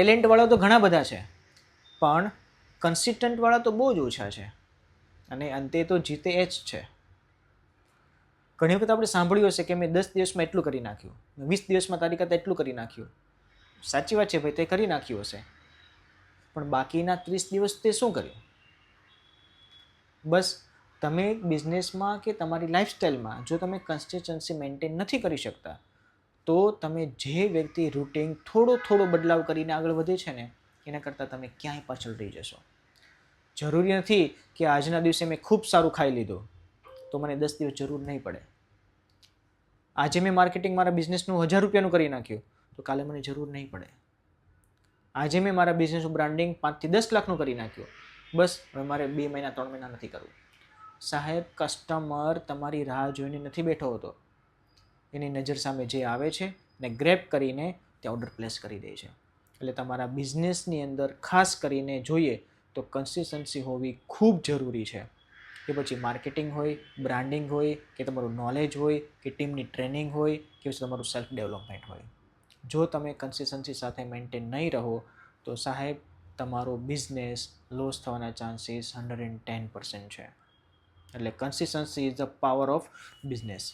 ટેલેન્ટવાળા તો ઘણા બધા છે. પણ કન્સિસ્ટન્ટવાળા તો બહુ જ ઓછા છે. અને અંતે તો જીતે એ જ છે. ઘણી વખત આપણે સાંભળ્યું હશે કે મેં દસ દિવસમાં એટલું કરી નાખ્યું. વીસ દિવસમાં તારી કરતાં એટલું કરી નાખ્યું. સાચી વાત છે ભાઈ, તે કરી નાખ્યું હશે. પણ બાકીના ત્રીસ દિવસ તે શું કર્યું? બસ તમે બિઝનેસમાં કે તમારી લાઈફસ્ટાઈલમાં જો તમે કન્સિસ્ટન્સી મેન્ટેન નથી કરી શકતા તો તમે જે વ્યક્તિ રૂટિન થોડો થોડો બદલાવ કરીને આગળ વધે છે ને, એના કરતાં તમે ક્યાંય પાછળ રહી જશો. જરૂરી નથી કે આજના દિવસે મેં ખૂબ સારું ખાઈ લીધું, તો મને દસ દિવસ જરૂર નહીં પડે. આજે મેં માર્કેટિંગ મારા બિઝનેસનું હજાર રૂપિયાનું કરી નાખ્યું, તો કાલે મને જરૂર નહીં પડે. આજે મેં મારા બિઝનેસનું બ્રાન્ડિંગ પાંચથી દસ લાખનું કરી નાખ્યું, બસ હવે મારે બે મહિના, ત્રણ મહિના નથી કરવું. સાહેબ કસ્ટમર તમારી રાહ જોઈને નથી બેઠો હોતો. એની નજર સામે જે આવે છે ને ગ્રેપ કરીને તે ઓર્ડર પ્લેસ કરી દે છે. એટલે તમારા બિઝનેસની અંદર ખાસ કરીને જોઈએ તો કન્સિસ્ટન્સી હોવી ખૂબ જરૂરી છે. કે પછી માર્કેટિંગ હોય બ્રાન્ડિંગ હોય, કે તમારું નોલેજ હોય, કે ટીમની ટ્રેનિંગ હોય, કે પછી તમારું સેલ્ફ ડેવલપમેન્ટ હોય. જો તમે કન્સિસ્ટન્સી સાથે મેન્ટેન નહીં રહો, તો સાહેબ તમારો બિઝનેસ લોસ થવાના chances hundred and ten percent છે. એટલે consistency is the power of business